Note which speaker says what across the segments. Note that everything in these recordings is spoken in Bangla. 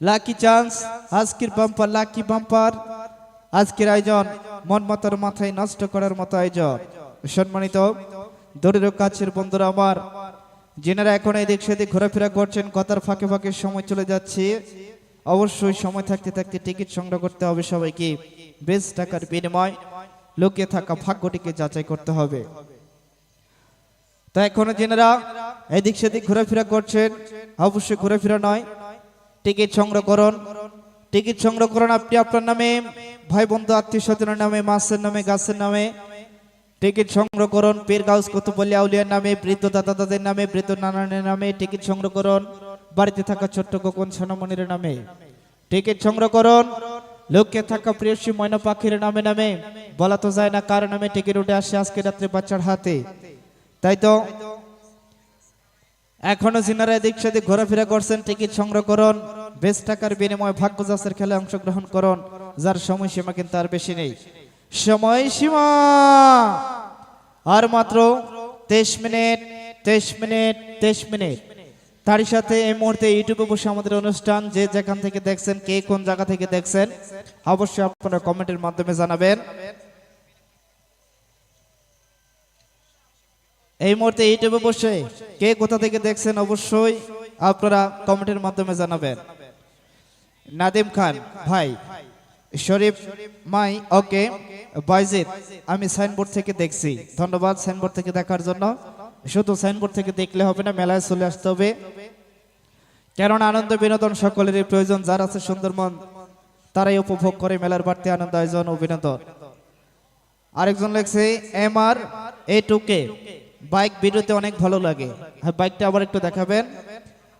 Speaker 1: লাকি চান্স আজকের বাম্পার লাকি বাম্পার আজকের আয়োজন, মন মাতার মাথায় নষ্ট করার মতো আয়োজন। সম্মানিত, দরিদ্র কাছের বন্ধুরা আমার, যেনারা এখন এদিক সেদিক ঘোরাফেরা করছেন, কথার ফাঁকে ফাঁকে সময় চলে যাচ্ছে। অবশ্যই সময় থাকতে থাকতে টিকিট সংগ্রহ করতে হবে সবাইকে। বেশ টাকার বিনিময়, লুকিয়ে থাকা ভাগ্যটিকে যাচাই করতে হবে। তো এখনও যেনারা এদিক সেদিক ঘোরাফেরা করছেন, অবশ্যই ঘোরাফেরা নয় টিকিট সংগ্রহ করুন। টিকিট সংগ্রহ করুন আপনি আপনার নামে, ভাই বন্ধু, আত্মীয় স্বজনের নামে, মাসের নামে, গাছের নামে। টিকিট সংগ্রহ করুন, পীর গাউস আউলিয়ার নামে, বৃদ্ধ দাদা দাদের নামে, বৃদ্ধ নানানের নামে। টিকিট সংগ্রহ করুন, বাড়িতে থাকা ছোট্ট কোকন সোনামণির নামে। টিকিট সংগ্রহ করুন লোককে থাকা প্রিয়সী ময়না পাখির নামে নামে। বলা তো যায় না কার নামে টিকিট উঠে আসে আজকে রাত্রে বাচ্চার হাতে। তাই তো? এখনও যিনারা এদিক সেদিক ঘোরাফেরা করছেন, টিকিট সংগ্রহ করুন, বেশ টাকার বিনিময়ে ভাগ্য যাচের খেলায় অংশগ্রহণ করুন, যার সময়সীমা কিন্তু আর বেশি নেই। সময়সীমা আর মাত্র তেইশ মিনিট তেইশ মিনিট তেইশ মিনিট। তারই সাথে এই মুহূর্তে ইউটিউবে বসে আমাদের অনুষ্ঠান, যে যেখান থেকে দেখছেন, কে কোন জায়গা থেকে দেখছেন, অবশ্যই আপনারা কমেন্টের মাধ্যমে জানাবেন। এই মুহূর্তে ইউটিউবে বসে কে কোথা থেকে দেখছেন অবশ্যই আপনারা কমেন্টের মাধ্যমে জানাবেন। নাদিম খান, ভাই, শরীফ, মাই, ওকে বাইজিদ আমি সাইনবোর্ড থেকে দেখছি। ধন্যবাদ সাইনবোর্ড থেকে দেখার জন্য। শুধু সাইনবোর্ড থেকে দেখলে হবে না, মেলায় চলে আসতে হবে। কারণ আনন্দ বিনোদন সকলেরই প্রয়োজন, যার আছে সুন্দরমন তারাই উপভোগ করে মেলার বাড়তি আনন্দ, আয়োজন অভিনন্দন আরেকজন লেখছে, এম আর এ টুকে বাইক ভিডিওতে অনেক ভালো লাগে। হ্যাঁ বাইকটা আবার একটু দেখাবেন।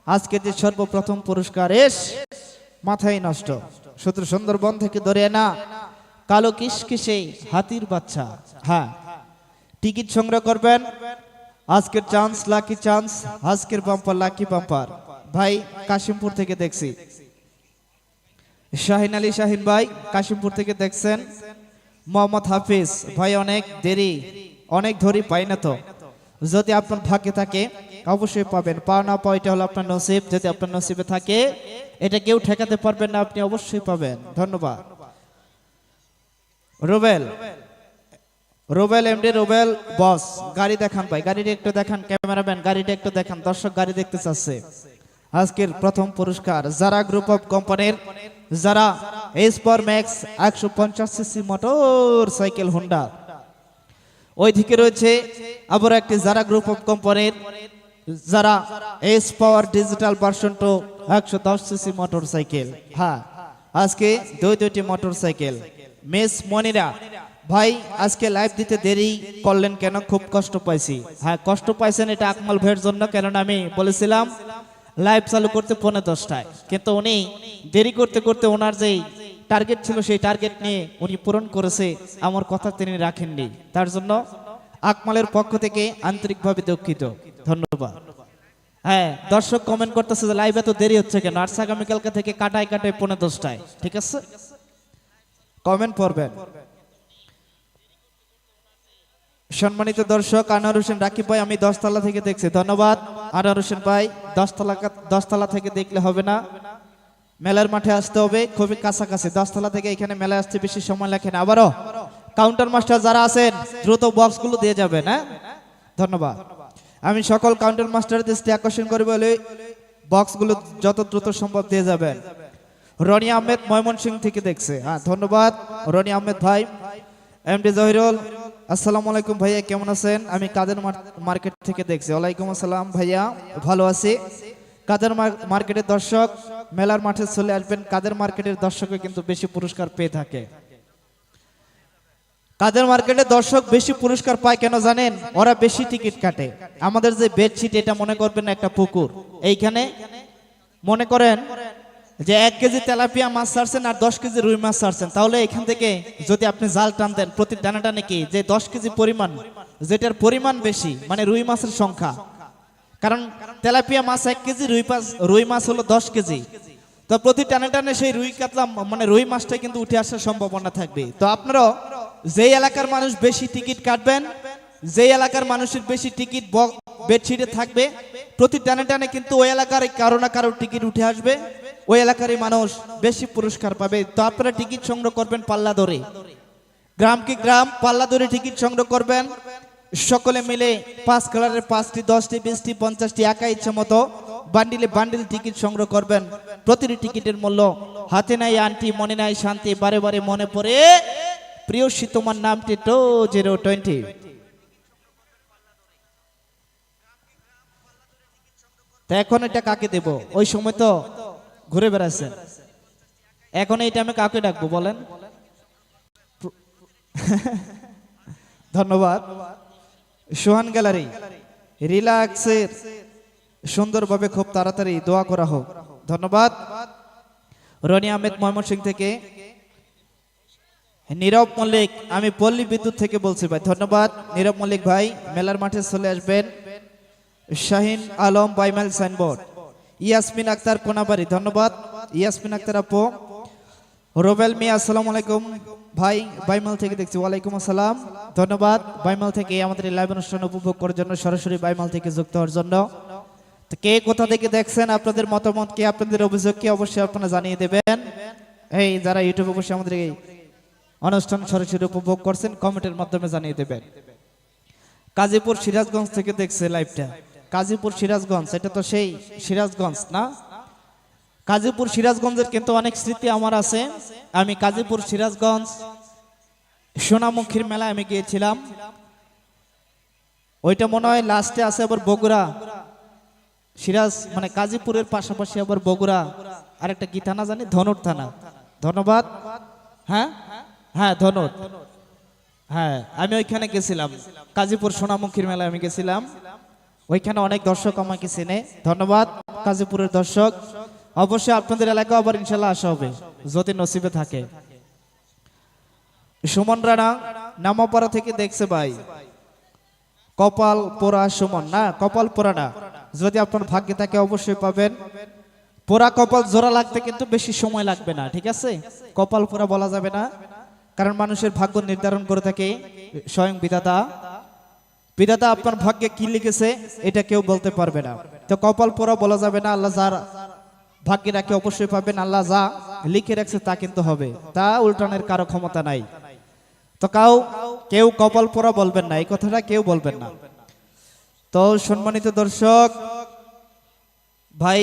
Speaker 1: আজকে যে সর্বপ্রথম পুরস্কার এস, মাথায় নষ্ট। শুধু সুন্দরবন থেকে ধরে না কালো কিসকিসে হাতির বাচ্চা। হ্যাঁ টিকিট সংগ্রহ করবেন। আজকের চান্স লাকি চান্স আজকের বাম্পার লাকি বাম্পার ভাই, কাশিমপুর থেকে দেখছি। শাহিন আলী শাহিন ভাই, কাশিমপুর থেকে দেখছেন। মোহাম্মদ হাফিজ, ভাই অনেক দেরি, অনেক ধরি পাই না তো। যদি আপনার ভাগ্যে থাকে, অবশ্যই পাবেন। পাওয়া না পাওয়া এটা হলো আপনার নসিব। যদি আপনার নসিবে থাকে, এটা কেউ ঠেকাতে পারবেন না, আপনি অবশ্যই পাবেন। ধন্যবাদ। রুবেল। রুবেল এমডি, রুবেল বস, গাড়ি দেখান ভাই। গাড়িটা একটু দেখান, ক্যামেরাম্যান, গাড়িটা একটু দেখান। দর্শক গাড়ি দেখতে চাচ্ছে। আজকের প্রথম পুরস্কার, যারা গ্রুপ অফ কোম্পানির যারা এস পাওয়ার ম্যাক্স একশো পঞ্চাশ সিসি মোটর সাইকেল হোন্ডা ওই দিকে রয়েছে আবার একটি যারা গ্রুপ অফ কোম্পানির যারা S power digital version two একশো দশ সিসি মোটর সাইকেল হ্যাঁ আজকে দুই দুইটি মোটর সাইকেল মিস মনিরা, ভাই, আজকে লাইভ দিতে দেরি করলেন কেন? খুব কষ্ট পাইছি। হ্যাঁ কষ্ট পাইছেন এটা আকমাল ভাইয়ের জন্য, কেননা আমি বলেছিলাম লাইভ চালু করতে পৌনে দশটায়। কিন্তু উনি দেরি করতে করতে ওনার যেই টার্গেট ছিল সেই টার্গেট নিয়ে উনি পূরণ করেছে, আমার কথা তিনি রাখেননি। তার জন্য আকমালের পক্ষ থেকে আন্তরিকভাবে দুঃখিত। ধন্যবাদ। হ্যাঁ দর্শক কমেন্ট করতেছে যে লাইভ এত দেরি হচ্ছে কেন? আর আগামীকালকে থেকে কাটায় কাটায় পৌনে দশটায়, ঠিক আছে? কমেন্ট পড়বেন। সম্মানিত দর্শক, আনোয়ার হোসেন, রাকিব ভাই, আমি দশতলা থেকে দেখছি। ধন্যবাদ। আনোয়ার হোসেন ভাই, দশতলা দশতলা থেকে দেখলে হবে না। মেলার মাঠে আসতে হবে, খুবই কাছাকাছি। দশতলা থেকে এখানে মেলায় আসতে বেশি সময় লাগে না। আবারও কাউন্টার মাস্টার যারা আছেন, দ্রুত বক্সগুলো দিয়ে যাবেন হ্যাঁ? ধন্যবাদ। আমি সকল কাউন্টার মাস্টারের দৃষ্টি আকর্ষণ করি বলে বক্সগুলো যত দ্রুত সম্ভব দিয়ে যাবেন। রনি আহমেদ ময়মনসিং থেকে দেখছে। হ্যাঁ ধন্যবাদ। রনি আহমেদ ভাই এমডি জহিরুল, আসসালামু আলাইকুম ভাইয়া, কেমন আছেন? আমি কাদের মার্কেট থেকে দেখছি। ওয়ালাইকুম আসসালাম ভাইয়া, ভালো আছি? কাদের মার্কেটের দর্শক, মেলার মাঠে চলে আসবেন কাদের মার্কেটের দর্শকে কিন্তু বেশি পুরস্কার পেয়ে থাকে। কাদের মার্কেটে দর্শক বেশি পুরস্কার পায় কেন জানেন? ওরা বেশি টিকিট কাটে। আমাদের যে বেডশিট এটা মনে করবেন একটা পুকুর। এইখানে মনে করেন যে এক কেজি তেলাপিয়া মাছ ছাড়ছেন আর দশ কেজি রুই মাছ ছাড়ছেন। তাহলে এখান থেকে যদি আপনি জাল টান দেন প্রতি টানা টানে কি? যে দশ কেজি পরিমাণ, যেটার পরিমাণ বেশি মানে রুই মাছের সংখ্যা কারণ তেলাপিয়া মাছ এক কেজি, রুই মাছ রুই মাছ হলো দশ কেজি। তো প্রতি টানে টানে সেই রুই কাতলা মানে রুই মাছটা কিন্তু উঠে আসার সম্ভাবনা থাকবে। তো আপনারাও যেই এলাকার মানুষ বেশি টিকিট কাটবেন, যেই এলাকার মানুষের বেশি টিকিট বেডশিটে থাকবে, প্রতি টানে টানে কিন্তু ওই এলাকার কারও না কারও টিকিট উঠে আসবে, ওই এলাকারই মানুষ বেশি পুরস্কার পাবে। তো আপনারা টিকিট সংগ্রহ করবেন পাল্লা ধরে। গ্রামকে গ্রাম, পাল্লা ধরে টিকিট সংগ্রহ করবেন। সকলে মিলে পাঁচ কালারের পাঁচটি দশটি বিশটি পঞ্চাশটি একা ইচ্ছে মতো বান্ডিলে বান্ডিল টিকিট সংগ্রহ করবেন। প্রতিটি টিকিটের মূল্য হাতে নাই আন্টি মনে নাই শান্তি বারে বারে মনে পড়ে। প্রিয় তোমার নামটি টু জিরো টোয়েন্টি। তা এখন এটা কাকে দেব? ওই সময় তো ঘুরে বেড়াচ্ছেন এখন এই আমি কাকে ডাকবো বলেন। ধন্যবাদ। সোহান গ্যালারি, রিল্যাক্সের সুন্দরভাবে খুব তাড়াতাড়ি দোয়া করা হোক। ধন্যবাদ। রনি আহমেদ ময়মনসিং থেকে। নীরব মল্লিক, আমি পল্লী বিদ্যুৎ থেকে বলছি ভাই, ধন্যবাদ। নীরব মল্লিক ভাই, মেলার মাঠে চলে আসবেন। শাহিন আলম বাইমাইল সাইনবোর্ড। ইয়াসমিন আক্তার কোনাবাড়ি, ধন্যবাদ। ইয়াসমিন আক্তার আপু। রোবেল মিয়া, আসসালামু আলাইকুম। ভাই বাইমাল থেকে দেখছি। ওয়ালাইকুম আসসালাম। ধন্যবাদ। বাইমাল থেকে আমাদের লাইভ অনুষ্ঠান উপভোগ করার জন্য সরাসরি বাইমাল থেকে যুক্ত হওয়ার জন্য। তো কে কোথা থেকে দেখছেন, আপনাদের মতামত কি, আপনাদের অভিযোগ কি, অবশ্যই আপনারা জানিয়ে দেবেন। এই যারা ইউটিউবে বসে আমাদের এই অনুষ্ঠান সরাসরি উপভোগ করছেন কমেন্টের মাধ্যমে জানিয়ে দেবেন। কাজীপুর সিরাজগঞ্জ থেকে দেখছে লাইভটা কাজীপুর সিরাজগঞ্জ, এটা তো সেই সিরাজগঞ্জ, না? কাজীপুর সিরাজগঞ্জের কিন্তু অনেক স্মৃতি আমার আছে। আমি কাজীপুর সিরাজগঞ্জ সোনামুখীর মেলায় আমি গিয়েছিলাম। ওইটা মনে হয় লাস্টে আছে আবার বগুড়া। সিরাজ মানে কাজীপুরের পাশাপাশি আবার বগুড়া। আর একটা কি থানা জানি? ধনুর থানা। ধন্যবাদ। হ্যাঁ? হ্যাঁ ধনুর। হ্যাঁ আমি ওইখানে গেছিলাম। কাজীপুর সোনামুখীর মেলায় আমি গেছিলাম। ওইখানে অনেক দর্শক আমাকে চেনে। ধন্যবাদ কাজীপুরের দর্শক। অবশ্যই আপনাদের এলাকায় আবার ইনশাল্লাহ আসা হবে, যদি নসিবে থাকে। সুমন রানা, নামাপাড়া থেকে দেখছে ভাই। কপাল পোড়া সুমন, না, কপাল পোড়া না। যদি আপনার ভাগ্যে থাকে অবশ্যই পাবেন। পোড়া কপাল জোড়া লাগতে কিন্তু বেশি সময় লাগবে না, ঠিক আছে? কপাল পোড়া বলা যাবে না। কারণ মানুষের ভাগ্য নির্ধারণ করে থাকে স্বয়ং বিধাতা। বিধাতা আপনার ভাগ্যে কি লিখেছে, এটা কেউ বলতে পারবে না। তো কপাল পোড়া বলা যাবে না, আল্লাহ যার ভাগ্যে রাখে অবশ্যই পাবেন, আল্লাহ যা লিখে রাখছে তা কিন্তু হবে। তা উল্টানের কারও ক্ষমতা নাই। তো কাউ, কেউ কপাল পোড়া বলবেন না, এই কথাটা কেউ বলবেন না। তো সম্মানিত দর্শক, ভাই,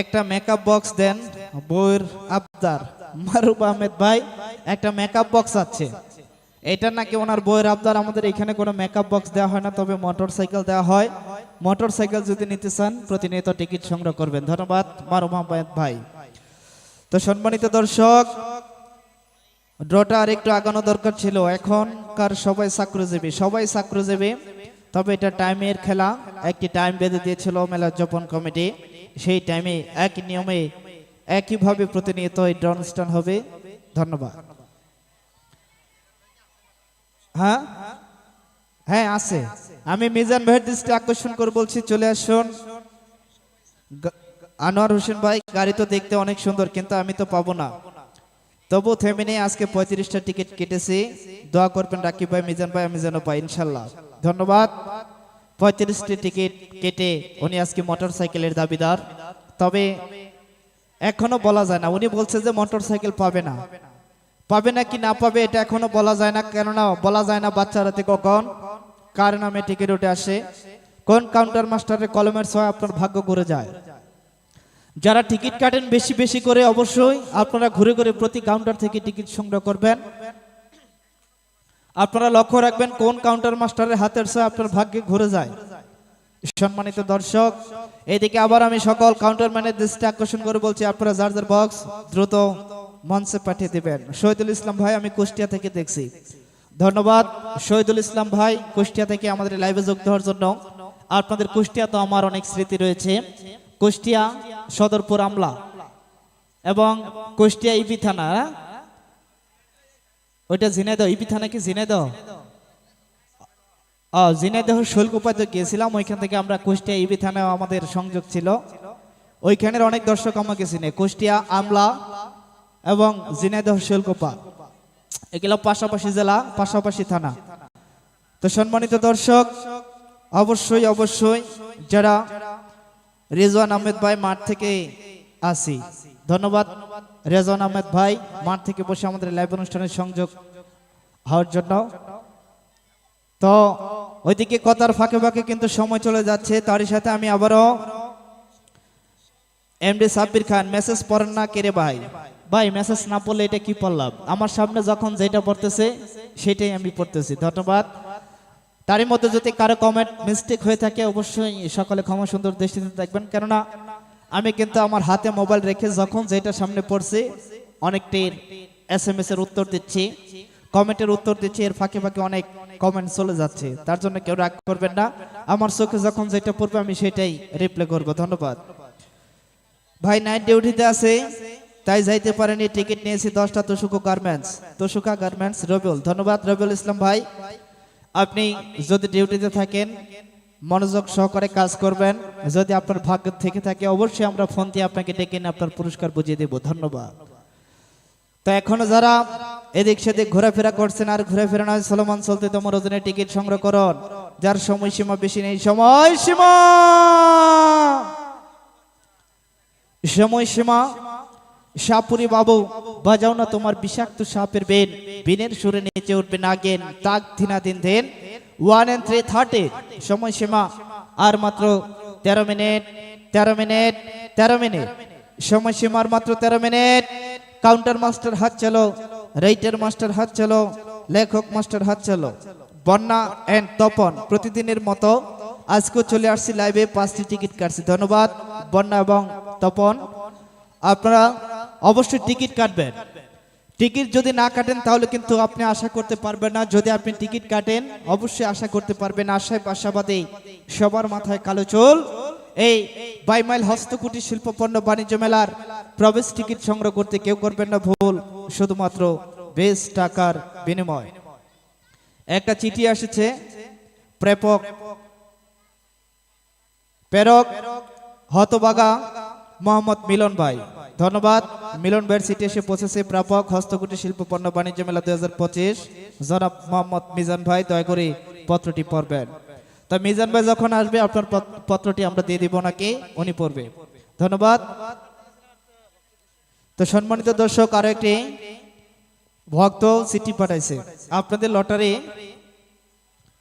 Speaker 1: একটা মেকআপ বক্স দেন বইয়ের আবদার। মারুব আহমেদ ভাই, একটা মেকআপ বক্স আছে। এটা নাকি ওনার বইয়ের আবদার, আমাদের এখানে কোনো মেকআপ বক্স দেওয়া হয় না, তবে মোটর সাইকেল দেওয়া হয়। মোটর সাইকেল যদি নিতে চান, প্রতিনিয়ত টিকিট সংগ্রহ করবেন। ধন্যবাদ মারুব আহমেদ ভাই। তো সম্মানিত দর্শক, ড্রটা আর একটু আগানো দরকার ছিল। এখনকার সবাই চাকরিজীবী সবাই চাকরিজীবী, তবে এটা টাইমের খেলা। একটি টাইম বেঁধে দিয়েছিল মেলা উদযাপন কমিটি। সেই টাইমে এক নিয়মে একইভাবে প্রতিনিয়ত এই ড্র অনুষ্ঠান হবে। ধন্যবাদ। হ্যাঁ? হ্যাঁ আছে। আমি মিজান ভাইয়ের দৃষ্টি আকর্ষণ করে বলছি, চলে আসুন। আনোয়ার হোসেন ভাই, গাড়ি তো দেখতে অনেক সুন্দর, কিন্তু আমি তো পাবো না। তবু থেমে নেই, আজকে পঁয়ত্রিশটা টিকিট কেটেছি। দোয়া করবেন রাকিব ভাই, মিজান ভাই, আমি যেন পাই, ইনশাল্লাহ। ধন্যবাদ। পঁয়ত্রিশটি টিকিট কেটে উনি আজকে মোটর সাইকেলের দাবিদার। তবে এখনও বলা যায় না, উনি বলছে যে মোটর সাইকেল পাবে না। পাবে না কি না পাবে, এটা এখনও বলা যায় না, কেননা বলা যায় না বাচ্চারাতে কখন। কার নামে টিকিট উঠে আসে? কোন কাউন্টার মাস্টারের কলমের ছয় আপনার ভাগ্য ঘুরে যায়? যারা টিকিট কাটেন বেশি বেশি করে অবশ্যই আপনারা ঘুরে ঘুরে প্রতি কাউন্টার থেকে টিকিট সংগ্রহ করবেন। আপনারা লক্ষ্য রাখবেন কোন কাউন্টার মাস্টারের হাতের ছয় আপনার ভাগ্যে ঘুরে যায়। সম্মানিত দর্শক, এদিকে আবার আমি সকল কাউন্টার ম্যানের দৃষ্টি আকর্ষণ করে বলছি, আপনারা যার যার বক্স দ্রুত মঞ্চে পাঠিয়ে দেবেন। শহীদুল ইসলাম ভাই, আমি কুষ্টিয়া থেকে দেখছি। ধন্যবাদ। শহীদুল ইসলাম ভাই, কুষ্টিয়া থেকে আমাদের লাইভে যুক্ত হওয়ার জন্য। আপনাদের কুষ্টিয়া তো আমার অনেক স্মৃতি রয়েছে। কুষ্টিয়া সদরপুর আমলা এবং কুষ্টিয়া ইপি থানা হ্যাঁ? ওইটা ঝিনাইদহ, ইপি থানা কি ঝিনাইদহ? ও ঝিনাইদহ শৈলকুপাতে গিয়েছিলাম, ওইখান থেকে আমরা কুষ্টিয়া ইবি থানায় আমাদের সংযোগ ছিল। ওইখানের অনেক দর্শক আমাকে চিনে, কুষ্টিয়া, আমলা এবং ঝিনাইদহ শৈলকুপা এগুলো পাশাপাশি জেলা, পাশাপাশি থানা। তো সম্মানিত দর্শক, অবশ্যই অবশ্যই যারা রিজওয়ান আহমেদ ভাই মাঠ থেকে আসি, ধন্যবাদ। রেজন আহমেদ ভাই মাঠ থেকে বসে আমাদের লাইভ অনুষ্ঠানের সংযোগ হওয়ার জন্য। তো ওইদিকে কথার ফাঁকে ফাঁকে কিন্তু সময় চলে যাচ্ছে, তারই সাথে আমি আবারও এমডি সাব্বির খান মেসেজ পড়েন না কেরে ভাই? ভাই মেসেজ না পড়লে এটা কি পড়লাম? আমার সামনে যখন যেটা পড়তেছে, সেটাই আমি পড়তেছি। ধন্যবাদ। তারই মধ্যে যদি কারও কমেন্ট মিস্টেক হয়ে থাকে, অবশ্যই সকলে ক্ষমা সুন্দর দৃষ্টিতে দেখবেন। কেননা, আমি কিন্তু আমার হাতে মোবাইল রেখে যখন যেটা সামনে পড়ছে অনেকটির এস এম এস এর উত্তর দিচ্ছি কমেন্টের উত্তর দিচ্ছি, এর ফাঁকে ফাঁকে অনেক কমেন্ট চলে যাচ্ছে। তার জন্য কেউ রাগ করবেন না। আমার চোখে যখন যেটা পড়বে, আমি সেটাই রিপ্লাই করব। ধন্যবাদ। ভাই নাইট ডিউটিতে আছে। তাই যাইতে পারেনি, টিকিট নিয়েছি দশটা তোষুকো গার্মেন্টস তোষুকা গার্মেন্টস রবিউল। ধন্যবাদ রবিউল ইসলাম ভাই। আপনি যদি ডিউটিতে থাকেন, মনোযোগ সহকারে কাজ করবেন, যদি আপনার ভাগ্য থেকে থাকে, অবশ্যই আমরা ফোন দিয়ে আপনাকে ডেকে নিয়ে আপনার পুরস্কার বুঝিয়ে দেব। ধন্যবাদ। তো এখনও যারা এদিক সেদিক ঘোরাফেরা করছেন আর ঘোরাফেরা নয়, সলমান চলতে তোমার ওজনে টিকিট সংগ্রহ করুন। যার সময়সীমা বেশি নেই, সময়সীমা! সময়সীমা সাপুরি বাবু, বাজাও না তোমার বিষাক্ত সাপের বেন। বিনের সুরে নিচে উঠবে নাগেন, তাক দিনা দিন দেন ওয়ান এন্ড থ্রি থার্টি সময়সীমা আর মাত্র তেরো মিনিট তেরো মিনিট তেরো মিনিট। সময়সীমার মাত্র তেরো মিনিট। কাউন্টার মাস্টার হাত চলো রাইটার মাস্টার হাত চলো, লেখক মাস্টার হাত চলো। বন্যা এন্ড তপন প্রতিদিনের মতো আজকেও চলে আসছি লাইভে পাঁচটি টিকিট কাটছি। ধন্যবাদ, বন্যা এবং তপন। আপনারা অবশ্যই টিকিট কাটবেন। টিকিট যদি না কাটেন, তাহলে কিন্তু আপনি আশা করতে পারবেন না। যদি আপনি টিকিট কাটেন, অবশ্যই আশা করতে পারবেন আশায় আশাবাদে সবার মাথায় কালো চুল। এই বাইমাইল হস্তকুটির শিল্পপণ্য বাণিজ্য মেলার প্রবেশ টিকিট সংগ্রহ করতে কেউ করবেন না ভুল, শুধুমাত্র বেশ টাকার বিনিময়। একটা চিঠি এসেছে প্রেপক, প্রেরক, হতবাগা মোহাম্মদ মিলন ভাই। ধন্যবাদ। মিলন ভাইয়ের সিটি এসে পৌঁছেছে প্রাপক হস্তকুটির শিল্প পণ্য বাণিজ্য মেলা দুই হাজার পঁচিশ। জনাব মোহাম্মদ মিজান ভাই, দয়া করে পত্রটি পড়বেন। তা মিজান ভাই যখন আসবে, আপনার পত্রটি আমরা দিয়ে দিব নাকি উনি পড়বে। ধন্যবাদ। তো সম্মানিত দর্শক, আরও একটি ভক্ত চিঠি পাঠাইছে। আপনাদের লটারি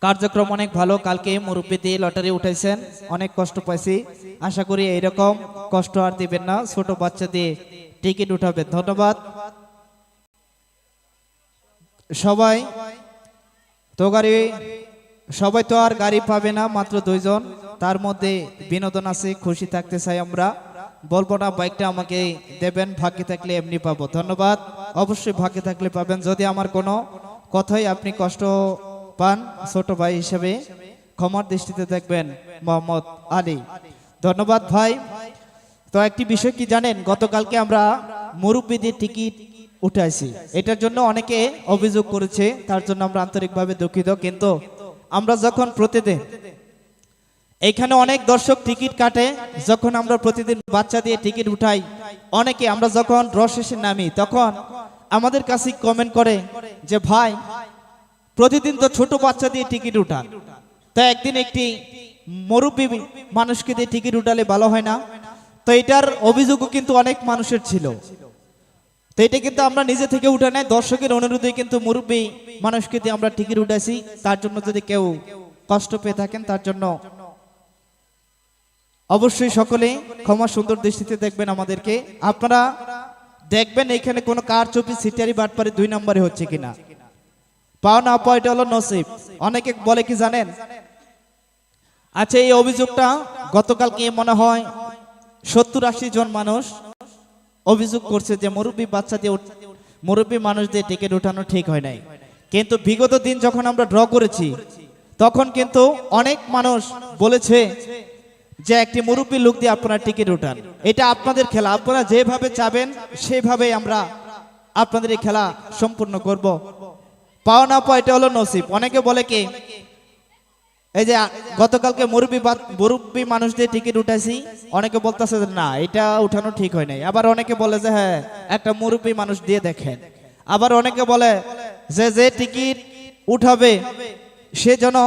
Speaker 1: কার্যক্রম অনেক ভালো। কালকে মুরব্বী দিয়ে লটারি উঠাইছেন। অনেক কষ্ট পাইছি। আশা করি এইরকম কষ্ট আর দিবেন না। ছোট বাচ্চা দিয়ে টিকিট উঠাবেন। ধন্যবাদ। সবাই, তো গাড়ি, সবাই তো আর গাড়ি পাবে না, মাত্র দুইজন। তার মধ্যে বিনোদন আছে, খুশি থাকতে চাই আমরা। বলব না, বাইকটা আমাকে দেবেন, ভাগ্যে থাকলে এমনি পাবো। ধন্যবাদ। অবশ্যই ভাগ্যে থাকলে পাবেন। যদি আমার কোনো কথাই আপনি কষ্ট পান ছোট ভাই হিসেবে ক্ষমার দৃষ্টিতে দেখবেন মোহাম্মদ আলী। ধন্যবাদ ভাই। তো একটি বিষয় কি জানেন? গতকালকে আমরা মুরব্বীদের টিকিট উঠাইছি। এটার জন্য অনেকে অভিযোগ করেছে, তার জন্য আমরা আন্তরিকভাবে দুঃখিত। কিন্তু আমরা যখন প্রতিদিন এখানে অনেক দর্শক টিকিট কাটে, যখন আমরা প্রতিদিন বাচ্চা দিয়ে টিকিট উঠাই, অনেকে আমরা যখন ড্র শেষে নামি, তখন আমাদের কাছে কমেন্ট করে যে, ভাই প্রতিদিন তো ছোট বাচ্চা দিয়ে টিকিট উঠান। তা একদিন একটি মুরব্বী মানুষকে দিয়ে টিকিট উঠালে ভালো হয় না? তো এটার অভিযোগও কিন্তু অনেক মানুষের ছিল। তো এটা কিন্তু আমরা নিজে থেকে উঠে নেয় দর্শকের অনুরোধে কিন্তু মুরব্বী মানুষকে দিয়ে আমরা টিকিট উঠাইছি। তার জন্য যদি কেউ কষ্ট পেয়ে থাকেন, তার জন্য অবশ্যই সকলে ক্ষমা সুন্দর দৃষ্টিতে দেখবেন আমাদেরকে। আপনারা দেখবেন এখানে কোনো কার চুপি সিটারি বাটপারি দুই নম্বরে হচ্ছে কিনা। পাওয়া না পাওয়া এটা হলো নসিব। অনেকে বলে কি জানেন? আচ্ছা এই অভিযোগটা গতকালকে মনে হয় সত্তর আশি জন মানুষ অভিযোগ করছে যে মুরব্বী বাচ্চা দিয়ে মুরব্বী মানুষ দিয়ে টিকিট উঠানো ঠিক হয় নাই। কিন্তু বিগত দিন যখন আমরা ড্র করেছি, তখন কিন্তু অনেক মানুষ বলেছে যে একটি মুরব্বী লোক দিয়ে আপনারা টিকিট উঠান। এটা আপনাদের খেলা। আপনারা যেভাবে চাবেন সেভাবে আমরা আপনাদের এই খেলা সম্পূর্ণ করব। পাওয়া না পাওয়া এটা হলো নসিব। অনেকে বলে কি, এই যে গতকালকে মুরব্বী মুরব্বী মানুষ দিয়ে টিকিট উঠাইছি, অনেকে বলতেছে না, এটা উঠানো ঠিক হয় নাই। আবার অনেকে বলে যে হ্যাঁ একটা মুরব্বী মানুষ দিয়ে দেখেন। আবার অনেকে বলে যে যে টিকিট উঠাবে, সে যেন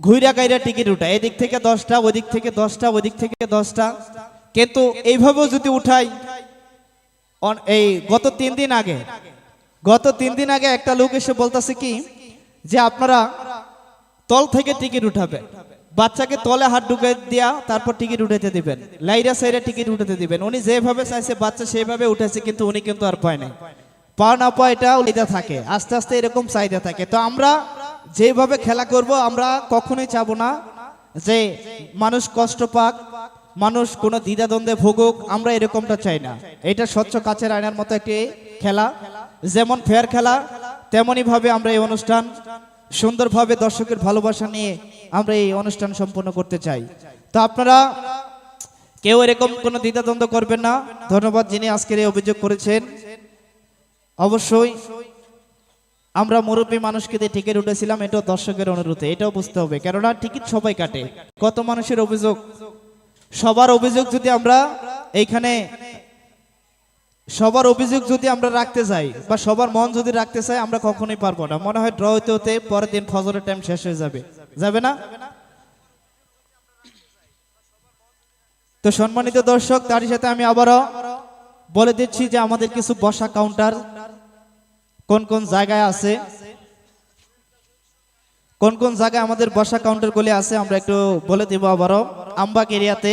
Speaker 1: ঘুইরা গাইরা টিকিট উঠায়। এদিক থেকে দশটা, ওদিক থেকে দশটা, ওদিক থেকে দশটা। কিন্তু এইভাবেও যদি উঠাই এই গত তিন দিন আগে গত তিন দিন আগে একটা লোক এসে বলতেছে কি, যে আপনারা তল থেকে টিকিট উঠাবেন বাচ্চাকে তলে হাত ঢুকে দিয়া তারপর টিকিট উঠাতে দিবেন। লাইরা সাইরা টিকিট উঠাতে দিবেন। উনি যেভাবে চাইছে বাচ্চা সেইভাবে উঠেছে কিন্তু উনি কিন্তু আর পায় নাই। পাওয়া না পাওয়া এটা চাহিদা থাকে, আস্তে আস্তে এরকম চাহিদা থাকে। তো আমরা যেভাবে খেলা করব, আমরা কখনোই চাবো না যে মানুষ কষ্ট পাক, মানুষ কোনো দ্বিধাদ্বন্দ্বে ভোগুক, আমরা এরকমটা চাই না। এটা স্বচ্ছ কাছের আয়নার মতো একটি খেলা। যেমন ফেয়ার খেলা তেমনই ভাবে আমরা এই অনুষ্ঠান সুন্দরভাবে দর্শকের ভালোবাসা নিয়ে আমরা এই অনুষ্ঠান সম্পন্ন করতে চাই। তো আপনারা কেউ এরকম কোনো দ্বিধাদ্বন্দ্ব করবেন না। ধন্যবাদ যিনি আজকের এই অভিযোগ করেছেন। অবশ্যই আমরা মুরব্বী মানুষকে দিয়ে টিকিট উঠেছিলাম, এটাও দর্শকের অনুরোধে, এটাও বুঝতে হবে। কেননা টিকিট সবাই কাটে। কত মানুষের অভিযোগ? সবার অভিযোগ যদি আমরা এইখানে সবার অভিযোগ যদি আমরা রাখতে চাই বা সবার মন যদি রাখতে চাই, আমরা কখনোই পারব না। মনে হয় ড্র হতে হতে পরের দিন ফজরের টাইম শেষ হয়ে যাবে। যাবে না? তো সম্মানিত দর্শক, তারই সাথে আমি আবারও বলে দিচ্ছি যে আমাদের কিছু বসা কাউন্টার কোন কোন জায়গায় আছে? কোন কোন জায়গায় আমাদের বসা কাউন্টারগুলি আছে, আমরা একটু বলে দেব আবারও। আমবাগ এরিয়াতে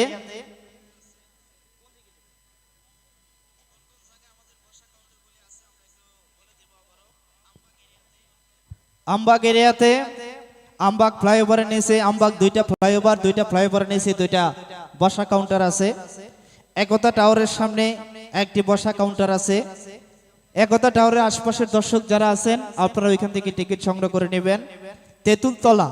Speaker 1: আমবাগ এরিয়াতে আমবাগ ফ্লাইওভারের নিয়েছে, আমবাগ দুইটা ফ্লাইওভার, দুইটা ফ্লাইওভারের নিচে দুইটা বসা কাউন্টার আছে। একতা টাওয়ারের সামনে একটি বসা কাউন্টার আছে। একতা টাওয়ারের আশপাশের দর্শক যারা আছেন, আপনারা ওইখান থেকে টিকিট সংগ্রহ করে নেবেন। তেঁতুলতলা।